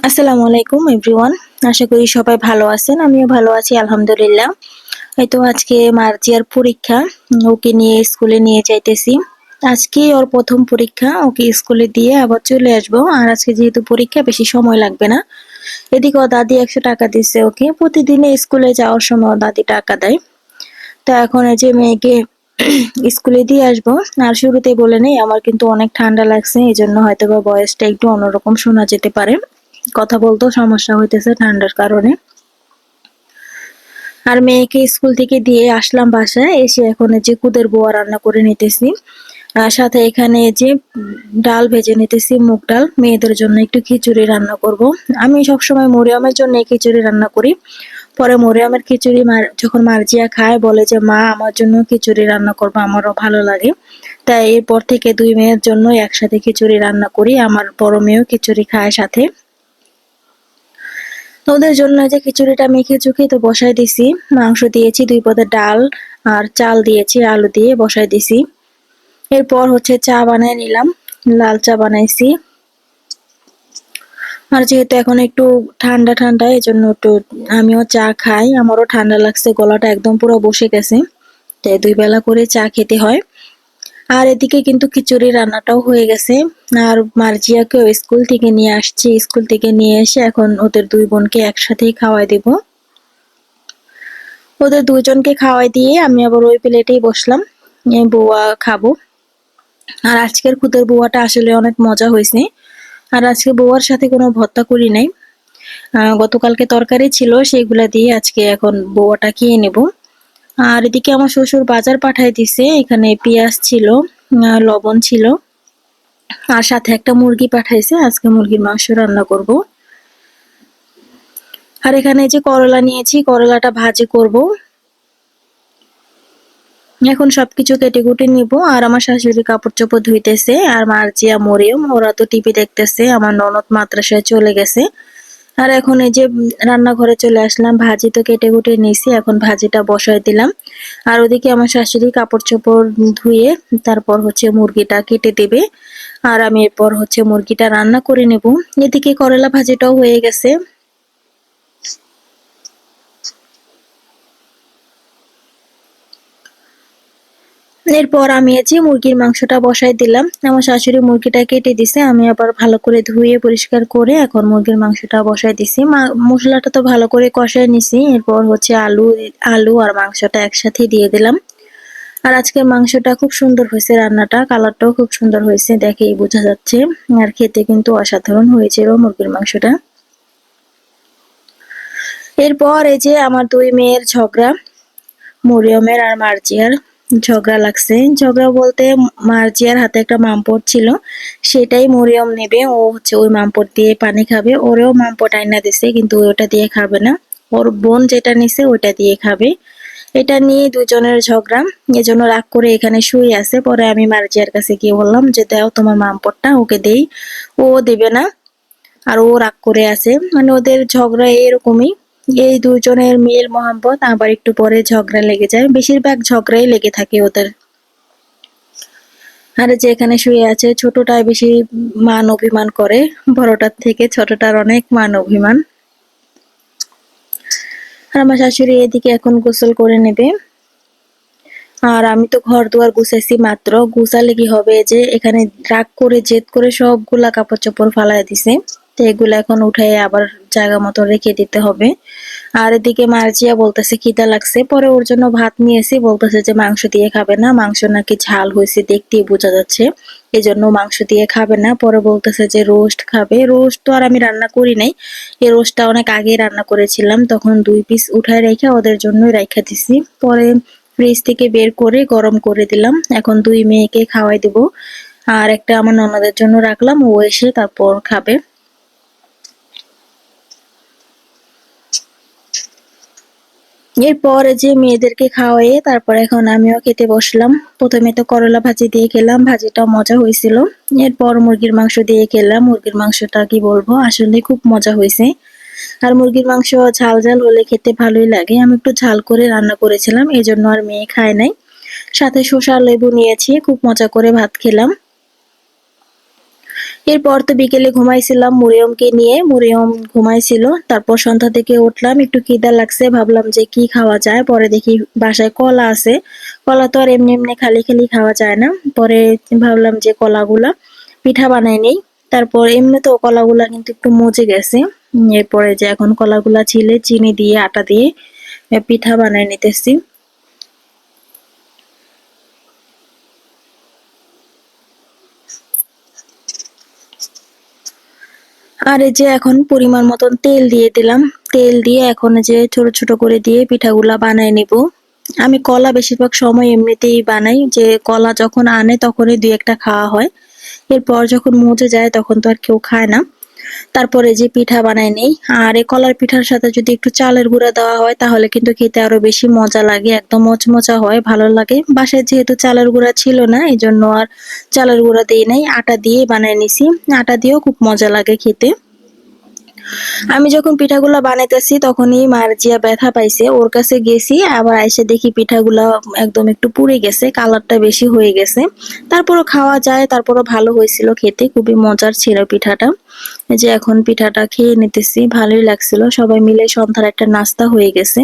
আসসালামু আলাইকুম এভরিওয়ান আশা করি সবাই ভালো আছেন, আমিও ভালো আছি, আলহামদুলিল্লাহ। এই তো আজকে মার্জিয়ার পরীক্ষা, ওকে নিয়ে স্কুলে নিয়ে যাইতেছি। আজকে ওর প্রথম পরীক্ষা, ওকে স্কুলে দিয়ে আবার চলে আসব। আর আজকে যেহেতু পরীক্ষা, বেশি সময় লাগবে না। এদিকে ও দাদি একশো টাকা দিচ্ছে ওকে। প্রতিদিনে স্কুলে যাওয়ার সময় দাদি টাকা দেয়। তো এখন এই যে মেয়েকে স্কুলে দিয়ে আসব। আর শুরুতেই বলে নেই, আমার কিন্তু অনেক ঠান্ডা লাগছে এই জন্য হয়তো বা বয়সটা একটু অন্যরকম শোনা যেতে পারে। কথা বলতেও সমস্যা হইতেছে ঠান্ডার কারণে। আর মেয়েকে স্কুল থেকে দিয়ে আসলাম বাসায়, এসে এখন যে কুদের বোয়া রান্না করে নিতেছি। আর সাথে এখানে যে ডাল ভেজে নিতেছি, মুগ ডাল। মেয়েদের জন্য একটু খিচুড়ি রান্না করব। আমি সবসময় মরিয়মের জন্য খিচুড়ি রান্না করি। পরে মরিয়মের খিচুড়ি যখন মার্জিয়া খায়, বলে যে, মা, আমার জন্য খিচুড়ি রান্না করব, আমারও ভালো লাগে। তাই এরপর থেকে দুই মেয়ের জন্য একসাথে খিচুড়ি রান্না করি, আমার বড় মেয়েও খিচুড়ি খায় সাথে। ওদের জন্য যে খিচুড়িটা মেখে চুখে তো বসাই দিছি। মাংস দিয়েছি, দুই পদের ডাল আর চাল দিয়েছি, আলু দিয়ে বসাই দিছি। এরপর হচ্ছে চা বানাই নিলাম, লাল চা বানাইছি। আর যেহেতু এখন একটু ঠান্ডা ঠান্ডা এই জন্য একটু আমিও চা খাই। আমারও ঠান্ডা লাগছে, গলাটা একদম পুরো বসে গেছে। তাই দুই বেলা করে চা খেতে হয়। আর এদিকে কিন্তু খিচুড়ি রান্নাটাও হয়ে গেছে। আর মার্জিয়াকেও স্কুল থেকে নিয়ে আসছি। স্কুল থেকে নিয়ে এসে এখন ওদের দুই বোনকে একসাথেই খাওয়াই দেব। ওদের দুজনকে খাওয়াই দিয়ে আমি আবার ওই প্লেটেই বসলাম। বউয়া খাব। আর আজকের খুদের বউয়াটা আসলে অনেক মজা হয়েছে। আর আজকে বউয়ার সাথে কোনো ভত্তা করি নাই। গতকালকে তরকারি ছিল সেগুলা দিয়ে আজকে এখন বউয়াটা খেয়ে নেব। আর এদিকে আমার শ্বশুর বাজার পাঠাই দিছে, এখানে পেঁয়াজ ছিল লবণ ছিল, আর সাথে একটা মুরগি পাঠাইছে, আজকে মুরগির মাংস রান্না করব। আর এখানে যে করলা নিয়েছি, করলাটা ভাজি করব। এখন সবকিছু কেটে কুটে নিব, আর আমার শাশুড়ি কাপড় চোপড় ধুইতেছে, আর মার্জিয়া মরিয়ম ওরা তো টিভি দেখতেছে, আমার ননদ মাদ্রাসায় চলে গেছে। আর এখন এই যে রান্নাঘরে চলে আসলাম, ভাজি তো কেটে কুটে নিয়েছি, এখন ভাজিটা বসায় দিলাম। আর ওদিকে আমার শাশুড়ি কাপড় চোপড় ধুয়ে তারপর হচ্ছে মুরগিটা কেটে দেবে। আর আমি এরপর হচ্ছে মুরগিটা রান্না করে নেব। এদিকে করলা ভাজিটাও হয়ে গেছে। এরপর আমি এই যে মুরগির মাংসটা বসাই দিলাম। আমার শাশুড়ি মুরগিটা কেটে দিছে, আমি আবার ভালো করে ধুয়ে পরিষ্কার করে এখন মুরগির মাংসটা বসাই দিছি। মশলাটা তো ভালো করে কষাই নিছি, এরপর হচ্ছে আলু আলু আর মাংসটা একসাথে দিয়ে দিলাম। আর আজকের মাংসটা খুব সুন্দর হয়েছে রান্নাটা, কালারটাও খুব সুন্দর হয়েছে, দেখেই বোঝা যাচ্ছে। আর খেতে কিন্তু অসাধারণ হয়েছিল মুরগির মাংসটা। এরপর এই যে আমার দুই মেয়ের ঝগড়া, মরিয়মের আর মার্জিয়ার। ঝগড়া লাগছে। ঝগড়া বলতে মার্জিয়ার হাতে একটা মামপট ছিল, সেটাই মরিয়ম নেবে। ও হচ্ছে ওই মামপট দিয়ে পানি খাবে। ওরেও মামপট আইনা দিছে, কিন্তু ওটা দিয়ে খাবে না। ওর বোন যেটা নিছে, ওইটা দিয়ে খাবে। এটা নিয়ে দুজনের ঝগড়া। এজন্য রাগ করে এখানে শুয়ে আছে। পরে আমি মার্জিয়ার কাছে গিয়ে বললাম যে, দাও তোমার মামপটটা ওকে দেই। ও দেবে না। আর ও রাগ করে আছে। মানে ওদের ঝগড়া এরকমই। এই দুজনের মিল মোহাম্মত আবার একটু পরে ঝগড়া লেগে যায়। বেশিরভাগ ঝগড়াই লেগে থাকে ওদের। আর যে এখানে শুয়ে আছে ছোটটায় বেশি মান অভিমান করে। বড়টার থেকে ছোটটার অনেক মান অভিমান। আর আমার শাশুড়ি এদিকে এখন গোসল করে নেবে। আর আমি তো ঘর দুয়ার গুছাইছি মাত্র। গুছালে কি হবে? যে এখানে রাগ করে, জেদ করে সবগুলা কাপড় চোপড় ফালাই দিছে। তো এগুলো এখন উঠাই আবার জায়গা মতো রেখে দিতে হবে। আর এদিকে মার্জিয়া বলতেছে, খিদা লাগছে। পরে ওর জন্য ভাত নিয়েছি বলতেছে যে, মাংস দিয়ে খাবে না, মাংস নাকি ঝাল হয়েছে দেখতেই বোঝা যাচ্ছে। এই জন্য মাংস দিয়ে খাবে না। পরে বলতেছে যে, রোস্ট খাবে। রোস্ট তো আর আমি রান্না করি নাই। এই রোস্টটা অনেক আগে রান্না করেছিলাম, তখন দুই পিস উঠায় রেখে ওদের জন্যই রেখে দিছি। পরে ফ্রিজ থেকে বের করে গরম করে দিলাম। এখন দুই মেয়েকে খাওয়াই দেব। আর একটা আমার ননদের জন্য রাখলাম, ও এসে তারপর খাবে। এরপর যে মেয়েদেরকে খাওয়াইয়ে তারপর এখন আমিও খেতে বসলাম। প্রথমে তো করলা ভাজি দিয়ে খেলাম, ভাজিটাও মজা হয়েছিল। এরপর মুরগির মাংস দিয়ে খেলাম। মুরগির মাংসটা কি বলব? আসলে খুব মজা হয়েছে। আর মুরগির মাংস ঝাল ঝাল হলে খেতে ভালোই লাগে। আমি একটু ঝাল করে রান্না করেছিলাম এই জন্য আর মেয়ে খায় নাই। সাথে শসা লেবু নিয়েছি, খুব মজা করে ভাত খেলাম। এরপর তো বিকেলে ঘুমাইছিলাম, মরিয়মকে নিয়ে। মরিয়ম ঘুমাইছিল, তারপর সন্ধ্যা থেকে উঠলাম, একটু খিদা লাগছে, ভাবলাম যে কি খাওয়া যায়। পরে দেখি বাসায় কলা আছে। কলা তো আর এমনি এমনি খালি খালি খাওয়া যায় না। পরে ভাবলাম যে কলাগুলা পিঠা বানাই নেই। তারপর এমনি তো কলাগুলা কিন্তু একটু মজে গেছে। এরপরে যে এখন কলাগুলা ছিলে, চিনি দিয়ে, আটা দিয়ে পিঠা বানাই নিতেছি। আর এই যে এখন পরিমাণ মতন তেল দিয়ে দিলাম। তেল দিয়ে এখন যে ছোট ছোট করে দিয়ে পিঠাগুলা বানায় নিব। আমি কলা বেশিরভাগ সময় এমনিতেই বানাই। যে কলা যখন আনে তখনই দুই একটা খাওয়া হয়। এরপর যখন মজে যায় তখন তো আর কেউ খায় না। তারপরে যে পিঠা বানাই নেই, আর এই কলার পিঠার সাথে যদি একটু চালের গুঁড়া দেওয়া হয়, তাহলে কিন্তু খেতে আরও বেশি মজা লাগে, একদম মচমচা হয়, ভালো লাগে। বাসায় যেহেতু চালের গুঁড়া ছিল না এই জন্য আর চালের গুঁড়া দিয়ে নেই, আটা দিয়ে বানাই নিছি। আটা দিয়েও খুব মজা লাগে খেতে। আমি যখন পিঠাগুলা বানাইতেছি, তখনই মার জিয়া ব্যথা পাইছে। ওর কাছে গেছি, আবার এসে দেখি পিঠাগুলা একদম একটু পুড়ে গেছে, কালারটা বেশি হয়ে গেছে। তারপরও খাওয়া যায়, তারপরও ভালো হয়েছিল খেতে, খুবই মজার ছিল পিঠাটা। যে এখন পিঠাটা খেয়ে নিতেছি, ভালোই লাগছিল। সবাই মিলে সন্ধ্যার একটা নাস্তা হয়ে গেছে।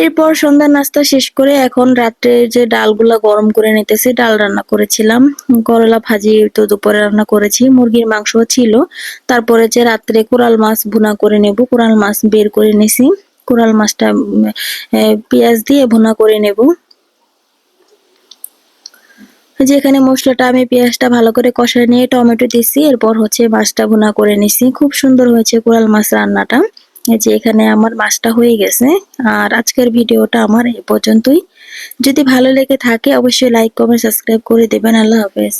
এরপর সন্ধ্যা নাস্তা শেষ করে এখন রাত্রে যে ডালগুলা গরম করে নিতেছি, ডাল রান্না করেছিলাম। করলা ভাজি তো দুপুরে রান্না করেছি, মুরগির মাংস ছিল। তারপরে যে রাত্রে কোরাল মাছ ভুনা করে নেব, কোরাল মাছ বের করে নিছি। কোরাল মাছটা পেঁয়াজ দিয়ে ভুনা করে নেব। যেখানে মশলাটা, আমি পেঁয়াজটা ভালো করে কষায় নিয়ে টমেটো দিছি, এরপর হচ্ছে মাছটা ভুনা করে নিছি। খুব সুন্দর হয়েছে কোরাল মাছ রান্নাটা। যে এখানে আমার মাছটা হয়ে গেছে। আর আজকের ভিডিওটা আমার এ পর্যন্তই। যদি ভালো লেগে থাকে, অবশ্যই লাইক কমেন্ট সাবস্ক্রাইব করে দেবেন। আল্লাহ হাফেজ।